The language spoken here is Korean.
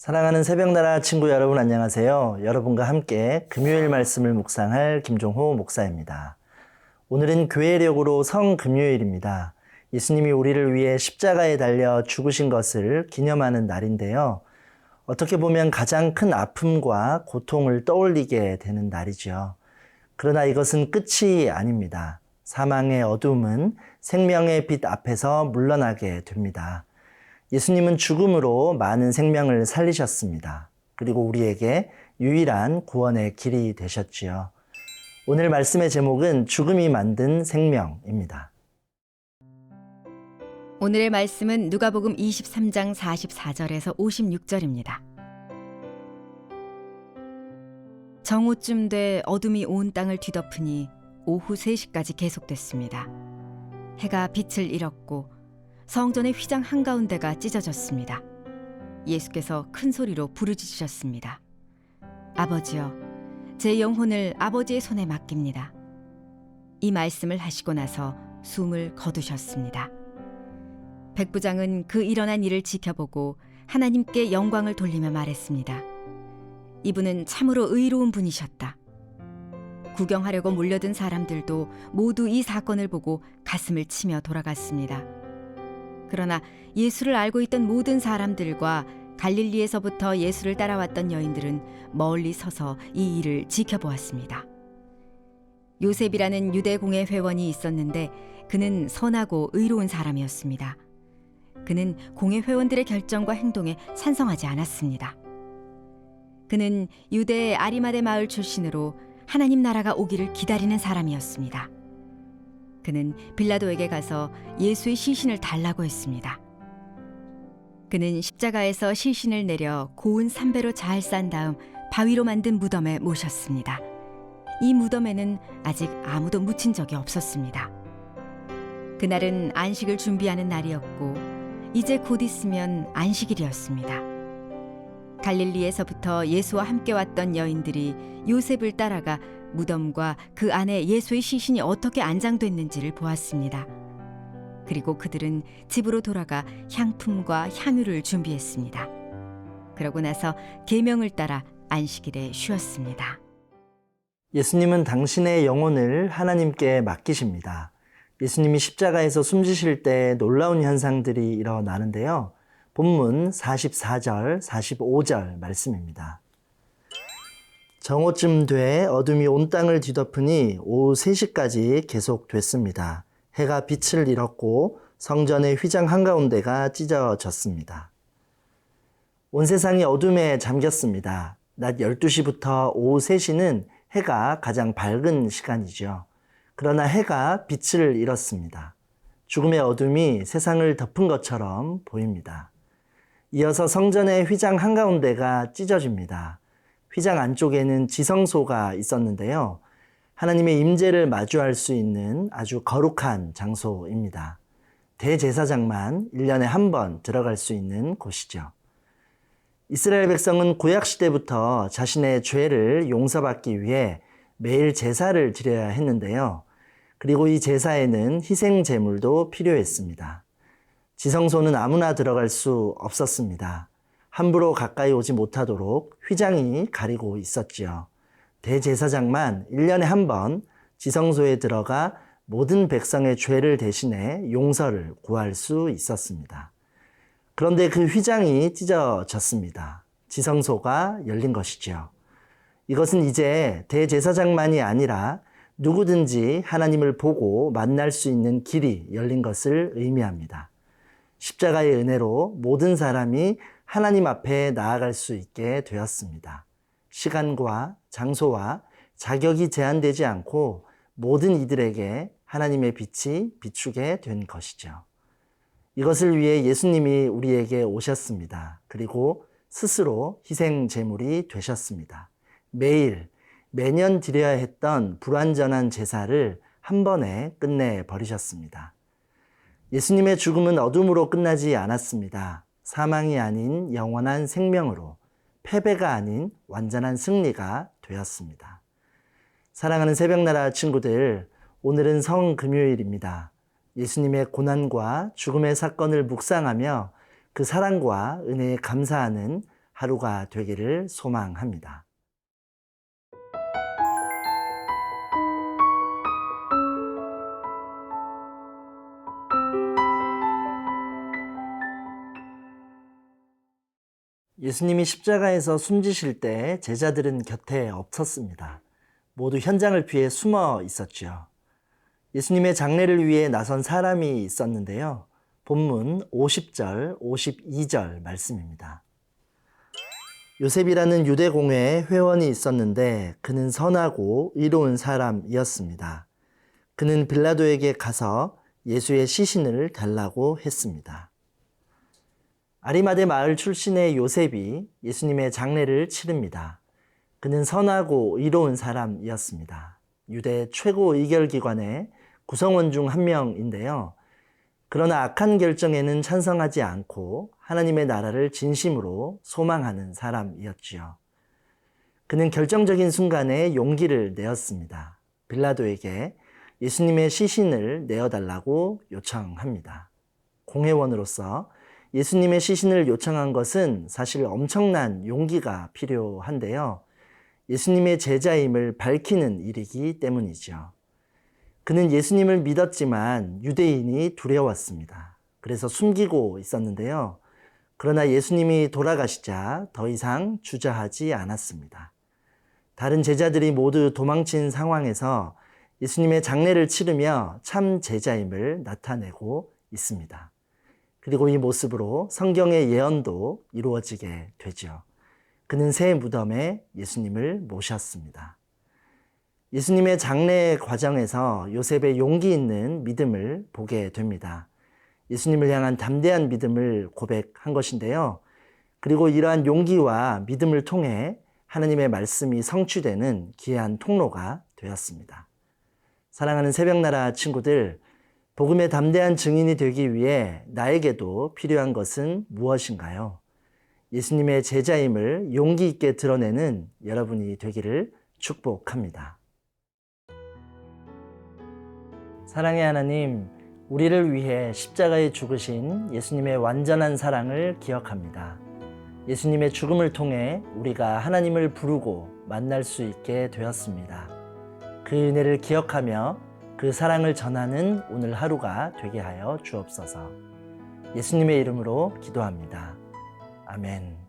사랑하는 새벽나라 친구 여러분 안녕하세요. 여러분과 함께 금요일 말씀을 묵상할 김종호 목사입니다. 오늘은 교회력으로 성금요일입니다. 예수님이 우리를 위해 십자가에 달려 죽으신 것을 기념하는 날인데요. 어떻게 보면 가장 큰 아픔과 고통을 떠올리게 되는 날이죠. 그러나 이것은 끝이 아닙니다. 사망의 어둠은 생명의 빛 앞에서 물러나게 됩니다. 예수님은 죽음으로 많은 생명을 살리셨습니다. 그리고 우리에게 유일한 구원의 길이 되셨지요. 오늘 말씀의 제목은 죽음이 만든 생명입니다. 오늘의 말씀은 누가복음 23장 44절에서 56절입니다. 정오쯤 돼 어둠이 온 땅을 뒤덮으니 오후 3시까지 계속됐습니다. 해가 빛을 잃었고 성전의 휘장 한가운데가 찢어졌습니다. 예수께서 큰 소리로 부르짖으셨습니다. 아버지여, 제 영혼을 아버지의 손에 맡깁니다. 이 말씀을 하시고 나서 숨을 거두셨습니다. 백부장은 그 일어난 일을 지켜보고 하나님께 영광을 돌리며 말했습니다. 이분은 참으로 의로운 분이셨다. 구경하려고 몰려든 사람들도 모두 이 사건을 보고 가슴을 치며 돌아갔습니다. 그러나 예수를 알고 있던 모든 사람들과 갈릴리에서부터 예수를 따라왔던 여인들은 멀리 서서 이 일을 지켜보았습니다. 요셉이라는 유대 공회 회원이 있었는데 그는 선하고 의로운 사람이었습니다. 그는 공회 회원들의 결정과 행동에 찬성하지 않았습니다. 그는 유대의 아리마대 마을 출신으로 하나님 나라가 오기를 기다리는 사람이었습니다. 그는 빌라도에게 가서 예수의 시신을 달라고 했습니다. 그는 십자가에서 시신을 내려 고운 삼배로 잘 싼 다음 바위로 만든 무덤에 모셨습니다. 이 무덤에는 아직 아무도 묻힌 적이 없었습니다. 그날은 안식을 준비하는 날이었고 이제 곧 있으면 안식일이었습니다. 갈릴리에서부터 예수와 함께 왔던 여인들이 요셉을 따라가 무덤과 그 안에 예수의 시신이 어떻게 안장됐는지를 보았습니다. 그리고 그들은 집으로 돌아가 향품과 향유를 준비했습니다. 그러고 나서 계명을 따라 안식일에 쉬었습니다. 예수님은 당신의 영혼을 하나님께 맡기십니다. 예수님이 십자가에서 숨지실 때 놀라운 현상들이 일어나는데요. 본문 44절, 45절 말씀입니다. 정오쯤 돼 어둠이 온 땅을 뒤덮으니 오후 3시까지 계속됐습니다. 해가 빛을 잃었고 성전의 휘장 한가운데가 찢어졌습니다. 온 세상이 어둠에 잠겼습니다. 낮 12시부터 오후 3시는 해가 가장 밝은 시간이죠. 그러나 해가 빛을 잃었습니다. 죽음의 어둠이 세상을 덮은 것처럼 보입니다. 이어서 성전의 휘장 한가운데가 찢어집니다. 휘장 안쪽에는 지성소가 있었는데요. 하나님의 임재를 마주할 수 있는 아주 거룩한 장소입니다. 대제사장만 1년에 한 번 들어갈 수 있는 곳이죠. 이스라엘 백성은 구약 시대부터 자신의 죄를 용서받기 위해 매일 제사를 드려야 했는데요. 그리고 이 제사에는 희생 제물도 필요했습니다. 지성소는 아무나 들어갈 수 없었습니다. 함부로 가까이 오지 못하도록 휘장이 가리고 있었지요. 대제사장만 1년에 한 번 지성소에 들어가 모든 백성의 죄를 대신해 용서를 구할 수 있었습니다. 그런데 그 휘장이 찢어졌습니다. 지성소가 열린 것이죠. 이것은 이제 대제사장만이 아니라 누구든지 하나님을 보고 만날 수 있는 길이 열린 것을 의미합니다. 십자가의 은혜로 모든 사람이 하나님 앞에 나아갈 수 있게 되었습니다. 시간과 장소와 자격이 제한되지 않고 모든 이들에게 하나님의 빛이 비추게 된 것이죠. 이것을 위해 예수님이 우리에게 오셨습니다. 그리고 스스로 희생 제물이 되셨습니다. 매일 매년 드려야 했던 불완전한 제사를 한 번에 끝내 버리셨습니다. 예수님의 죽음은 어둠으로 끝나지 않았습니다. 사망이 아닌 영원한 생명으로 패배가 아닌 완전한 승리가 되었습니다. 사랑하는 새벽나라 친구들, 오늘은 성금요일입니다. 예수님의 고난과 죽음의 사건을 묵상하며 그 사랑과 은혜에 감사하는 하루가 되기를 소망합니다. 예수님이 십자가에서 숨지실 때 제자들은 곁에 없었습니다. 모두 현장을 피해 숨어 있었지요. 예수님의 장례를 위해 나선 사람이 있었는데요. 본문 50절, 52절 말씀입니다. 요셉이라는 유대 공회에 회원이 있었는데 그는 선하고 의로운 사람이었습니다. 그는 빌라도에게 가서 예수의 시신을 달라고 했습니다. 아리마대 마을 출신의 요셉이 예수님의 장례를 치릅니다. 그는 선하고 의로운 사람이었습니다. 유대 최고 의결기관의 구성원 중 한 명인데요. 그러나 악한 결정에는 찬성하지 않고 하나님의 나라를 진심으로 소망하는 사람이었지요. 그는 결정적인 순간에 용기를 내었습니다. 빌라도에게 예수님의 시신을 내어달라고 요청합니다. 공회원으로서 예수님의 시신을 요청한 것은 사실 엄청난 용기가 필요한데요. 예수님의 제자임을 밝히는 일이기 때문이죠. 그는 예수님을 믿었지만 유대인이 두려웠습니다. 그래서 숨기고 있었는데요. 그러나 예수님이 돌아가시자 더 이상 주저하지 않았습니다. 다른 제자들이 모두 도망친 상황에서 예수님의 장례를 치르며 참 제자임을 나타내고 있습니다. 그리고 이 모습으로 성경의 예언도 이루어지게 되죠. 그는 새 무덤에 예수님을 모셨습니다. 예수님의 장례 과정에서 요셉의 용기 있는 믿음을 보게 됩니다. 예수님을 향한 담대한 믿음을 고백한 것인데요. 그리고 이러한 용기와 믿음을 통해 하나님의 말씀이 성취되는 귀한 통로가 되었습니다. 사랑하는 새벽나라 친구들, 복음의 담대한 증인이 되기 위해 나에게도 필요한 것은 무엇인가요? 예수님의 제자임을 용기 있게 드러내는 여러분이 되기를 축복합니다. 사랑의 하나님, 우리를 위해 십자가에 죽으신 예수님의 완전한 사랑을 기억합니다. 예수님의 죽음을 통해 우리가 하나님을 부르고 만날 수 있게 되었습니다. 그 은혜를 기억하며 그 사랑을 전하는 오늘 하루가 되게 하여 주옵소서. 예수님의 이름으로 기도합니다. 아멘.